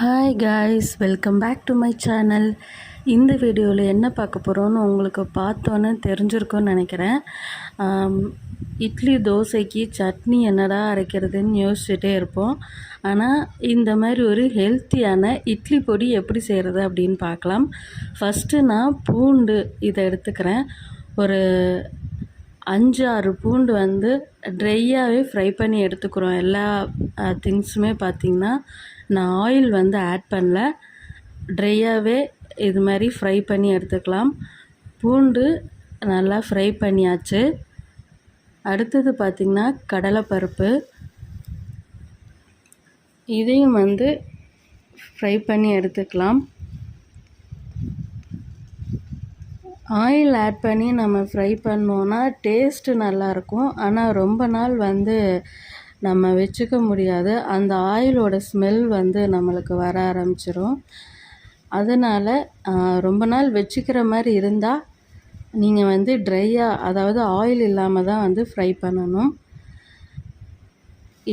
Hi guys welcome back to my channel இந்த வீடியோவில் என்ன பார்க்க போகிறோன்னு உங்களுக்கு பார்த்தோன்னே தெரிஞ்சிருக்கோன்னு நினைக்கிறேன். இட்லி தோசைக்கு சட்னி என்னடா அரைக்கிறதுன்னு யோசிச்சுட்டே இருப்போம். ஆனால் இந்த மாதிரி ஒரு ஹெல்த்தியான இட்லி பொடி எப்படி செய்கிறது அப்படின்னு பார்க்கலாம். ஃபஸ்ட்டு நான் பூண்டு இதை எடுத்துக்கிறேன். ஒரு அஞ்சு ஆறு பூண்டு வந்து ட்ரையாகவே ஃப்ரை பண்ணி எடுத்துக்கிறோம். எல்லா திங்ஸுமே பார்த்திங்கன்னா நான் ஆயில் வந்து ஆட் பண்ணல. ட்ரையாகவே இது மாதிரி ஃப்ரை பண்ணி எடுத்துக்கலாம். பூண்டு நல்லா ஃப்ரை பண்ணியாச்சு. அடுத்தது பார்த்திங்கன்னா கடலைப்பருப்பு. இதையும் வந்து ஃப்ரை பண்ணி எடுத்துக்கலாம். ஆயில் ஆட் பண்ணி நம்ம ஃப்ரை பண்ணோன்னா டேஸ்ட்டு நல்லாயிருக்கும். ஆனால் ரொம்ப நாள் வந்து நம்ம வச்சுக்க முடியாது. அந்த ஆயிலோட ஸ்மெல் வந்து நம்மளுக்கு வர ஆரம்பிச்சிரும். அதனால் ரொம்ப நாள் வச்சுக்கிற மாதிரி இருந்தால் நீங்கள் வந்து ட்ரையாக அதாவது ஆயில் இல்லாமல் தான் வந்து ஃப்ரை பண்ணணும்.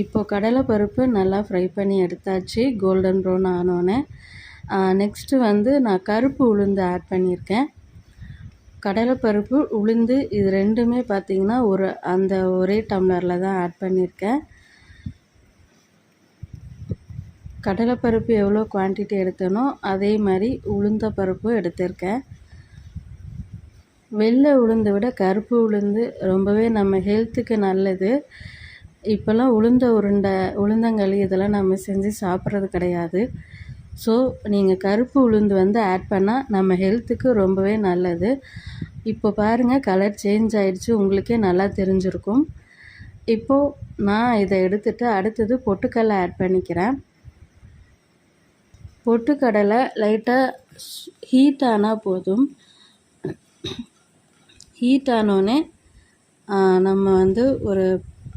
இப்போது கடலைப்பருப்பு நல்லா ஃப்ரை பண்ணி எடுத்தாச்சு. கோல்டன் ப்ரௌன் ஆனோன்னே நெக்ஸ்ட்டு வந்து நான் கருப்பு உளுந்து ஆட் பண்ணியிருக்கேன். கடலைப்பருப்பு உளுந்து இது ரெண்டுமே பார்த்திங்கன்னா ஒரு அந்த ஒரே டம்ளரில் தான் ஆட் பண்ணியிருக்கேன். கடலைப்பருப்பு எவ்வளோ குவான்டிட்டி எடுத்தனோ அதே மாதிரி உளுந்த பருப்பும் எடுத்திருக்கேன். வெள்ளை உளுந்தை விட கருப்பு உளுந்து ரொம்பவே நம்ம ஹெல்த்துக்கு நல்லது. இப்போல்லாம் உளுந்த உருண்டை உளுந்தங்களி இதெல்லாம் நம்ம செஞ்சு சாப்பிட்றது கிடையாது. ஸோ நீங்கள் கருப்பு உளுந்து வந்து ஆட் பண்ணால் நம்ம ஹெல்த்துக்கு ரொம்பவே நல்லது. இப்போ பாருங்கள் கலர் சேஞ்ச் ஆகிடுச்சு உங்களுக்கே நல்லா தெரிஞ்சிருக்கும். இப்போது நான் இதை எடுத்துகிட்டு அடுத்தது பொட்டுக்கடலை ஆட் பண்ணிக்கிறேன். பொட்டுக்கடலை லைட்டாக ஹீட் ஆனால் போதும். ஹீட் ஆனோடனே நம்ம வந்து ஒரு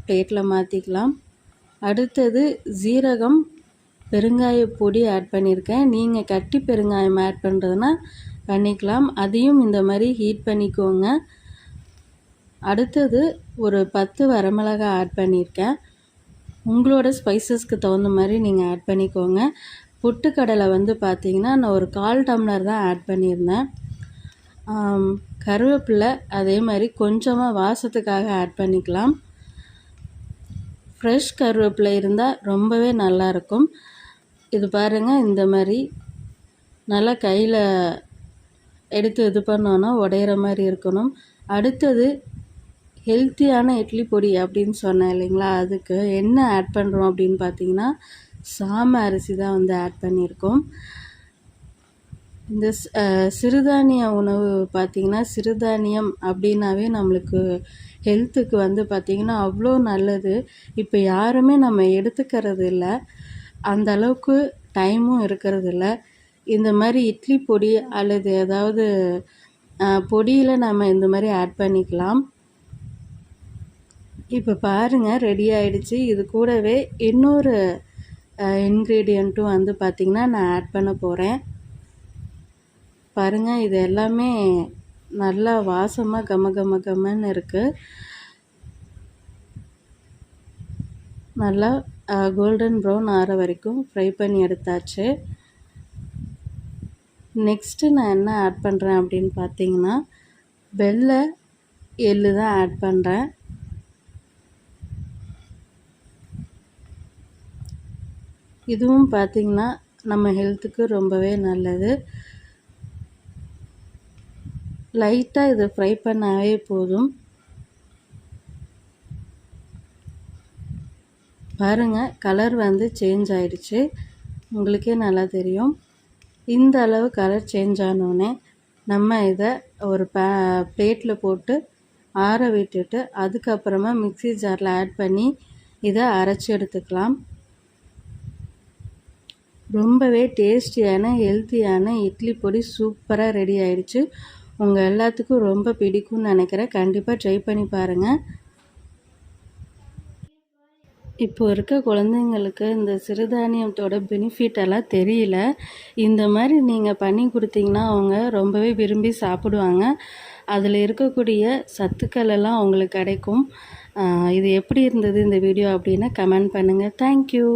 பிளேட்டில் மாற்றிக்கலாம் அடுத்தது ஜீரகம் பெருங்காய பொடி ஆட் பண்ணியிருக்கேன். நீங்கள் கட்டி பெருங்காயம் ஆட் பண்ணுறதுனா பண்ணிக்கலாம். அதையும் இந்த மாதிரி ஹீட் பண்ணிக்கோங்க. அடுத்தது ஒரு பத்து வரமிளகாய் ஆட் பண்ணியிருக்கேன். உங்களோட ஸ்பைசஸ்க்கு தகுந்த மாதிரி நீங்கள் ஆட் பண்ணிக்கோங்க. பொட்டுக்கடலை வந்து பார்த்திங்கன்னா நான் ஒரு கால் டம்ளர் தான் ஆட் பண்ணியிருந்தேன். கருவேப்பிலை அதே மாதிரி கொஞ்சமாக வாசத்துக்காக ஆட் பண்ணிக்கலாம். ஃப்ரெஷ் கருவேப்பிலை இருந்தால் ரொம்பவே நல்லாயிருக்கும் இது பாருங்கள் இந்த மாதிரி நல்லா கையில் எடுத்து இது பண்ணோன்னா உடையிற மாதிரி இருக்கணும். அடுத்தது ஹெல்த்தியான இட்லி பொடி அப்படின்னு சொன்னேன் இல்லைங்களா? அதுக்கு என்ன ஆட் பண்ணுறோம் அப்படின்னு பார்த்தீங்கன்னா சாம அரிசி தான் வந்து ஆட் பண்ணியிருக்கோம். இந்த சிறுதானிய உணவு பார்த்திங்கன்னா சிறுதானியம் அப்படின்னாவே நம்மளுக்கு ஹெல்த்துக்கு வந்து பார்த்திங்கன்னா அவ்வளோ நல்லது. இப்போ யாருமே நம்ம எடுத்துக்கிறது இல்லை. அந்த அளவுக்கு டைமும் இருக்கிறதில்ல. இந்த மாதிரி இட்லி பொடி அல்லது ஏதாவது பொடியில் நம்ம இந்த மாதிரி ஆட் பண்ணிக்கலாம். இப்போ பாருங்கள் ரெடி ஆகிடுச்சு இது கூடவே இன்னொரு இன்க்ரீடியண்ட்டும் வந்து பார்த்திங்கன்னா நான் ஆட் பண்ண போகிறேன் பாருங்கள் இது எல்லாமே நல்லா வாசமாக கம கம கமன்னு இருக்குது நல்லா கோல்டன் ப்ரௌன் ஆற வரைக்கும் ஃப்ரை பண்ணி எடுத்தாச்சு. நெக்ஸ்ட்டு நான் என்ன ஆட் பண்ணுறேன் அப்படின்னு பார்த்தீங்கன்னா வெள்ளை எள்ளு தான் ஆட் பண்ணுறேன் இதுவும் பார்த்திங்கன்னா நம்ம ஹெல்த்துக்கு ரொம்பவே நல்லது. லைட்டாக இதை ஃப்ரை பண்ணாவே போதும். பாருங்கள் கலர் வந்து சேஞ்ச் ஆயிடுச்சு. உங்களுக்கே நல்லா தெரியும். இந்த அளவு கலர் சேஞ்ச் ஆனோடனே நம்ம இதை ஒரு பே பிளேட்டில் போட்டு ஆற விட்டுட்டு அதுக்கப்புறமா மிக்சி ஜாரில் ஆட் பண்ணி இதை அரைச்சி எடுத்துக்கலாம். ரொம்பவே டேஸ்டியான ஹெல்த்தியான இட்லி பொடி சூப்பராக ரெடி ஆயிடுச்சு. உங்கள் எல்லாத்துக்கும் ரொம்ப பிடிக்கும்னு நினைக்கிறேன். கண்டிப்பாக ட்ரை பண்ணி பாருங்கள் இப்போ இருக்க குழந்தைங்களுக்கு இந்த சிறுதானியத்தோட பெனிஃபிட் எல்லாம் தெரியல. இந்த மாதிரி நீங்கள் பண்ணி கொடுத்தீங்கன்னா அவங்க ரொம்பவே விரும்பி சாப்பிடுவாங்க. அதில் இருக்கக்கூடிய சத்துக்கள் எல்லாம் அவங்களுக்கு கிடைக்கும். இது எப்படி இருந்தது இந்த வீடியோ அப்படின்னு கமெண்ட் பண்ணுங்கள் தேங்க்யூ